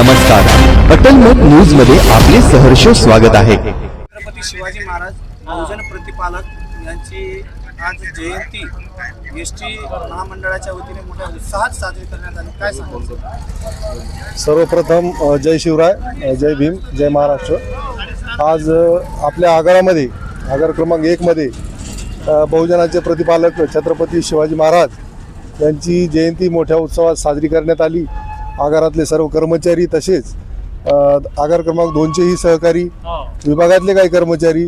नमस्कार. अटलमत न्यूजमध्ये आपले सहर्ष स्वागत आहे. छत्रपती शिवाजी महाराज बहुजन प्रतिपालक यांची आज जयंती. एस टी महामंडळाच्या वतीने मोठ्या उत्साहात साजरी करण्यात आली. काय सांगायचं सर्वप्रथम जय शिवराय जय भीम जय महाराष्ट्र. आज आपल्या आगारामध्ये आगार क्रमांक एकमध्ये बहुजनाचे प्रतिपालक छत्रपती शिवाजी महाराज यांची जयंती मोठ्या उत्सवात साजरी करण्यात आली. आगारातले सर्व कर्मचारी तसेच आगार क्रमांक दोनचेही सहकारी विभागातले काही कर्मचारी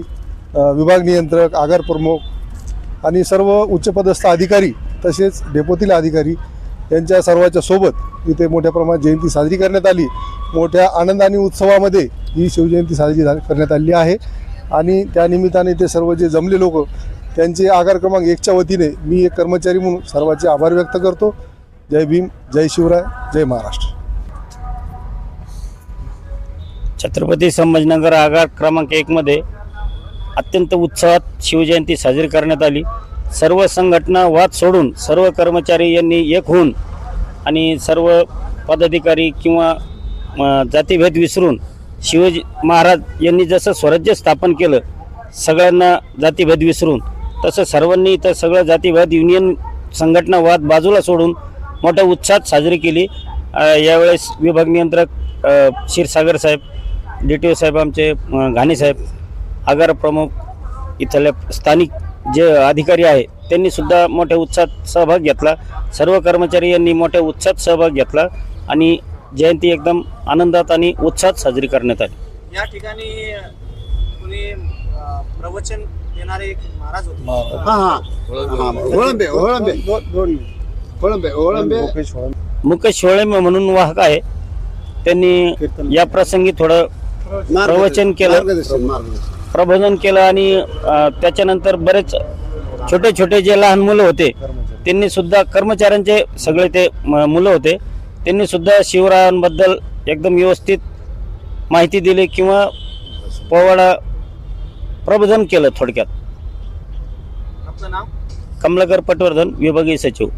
विभाग नियंत्रक आगार प्रमुख आणि सर्व उच्चपदस्थ अधिकारी तसेच डेपोतील अधिकारी यांच्या सर्वांच्या सोबत इथे मोठ्या प्रमाणात जयंती साजरी करण्यात आली. मोठ्या आनंद आणि उत्सवामध्ये ही शिवजयंती साजरी करण्यात आली आहे. आणि त्या निमित्ताने ते सर्व जे जमले लोक त्यांचे आगार क्रमांक एकच्या वतीने मी एक कर्मचारी म्हणून सर्वांचे आभार व्यक्त करतो. जय भीम जय शिवराय जय महाराष्ट्र. छत्रपती संभाजीनगर आगार क्रमांक एकमध्ये अत्यंत उत्साहात शिवजयंती साजरी करण्यात आली. सर्व संघटना वाद सोडून सर्व कर्मचारी यांनी एक होऊन आणि सर्व पदाधिकारी किंवा जातीभेद विसरून शिवाजी महाराज यांनी जसं स्वराज्य स्थापन केलं सगळ्यांना जातीभेद विसरून तसं सर्वांनी इथं सगळं जातीभेद युनियन संघटना वाद बाजूला सोडून मोठ्या उत्साहात साजरी केली. यावेळेस विभाग नियंत्रक क्षीरसागर साहेब डी टी ओ साहेब आमचे घाणे साहेब आगार प्रमुख इथल्या स्थानिक जे अधिकारी आहे त्यांनी सुद्धा मोठ्या उत्साहात सहभाग घेतला. सर्व कर्मचारी यांनी मोठ्या उत्साहात सहभाग घेतला आणि जयंती एकदम आनंदात आणि उत्साहात साजरी करण्यात आली. या ठिकाणी कुणी प्रवचन देणारे एक महाराज होते. हा हा. मुकेश शोळे म्हणून वाहक आहे. त्यांनी या प्रसंगी थोडं प्रवचन केलं. प्रबोधन केलं आणि त्याच्यानंतर बरेच छोटे छोटे जे लहान मुलं होते त्यांनी सुद्धा कर्मचाऱ्यांचे सगळे ते मुलं होते. त्यांनी सुद्धा शिवरायांबद्दल एकदम व्यवस्थित माहिती दिली किंवा पोवाडा प्रबोधन केलं थोडक्यात. आपलं नाव? कमलाकर पटवर्धन विभागीय सचिव.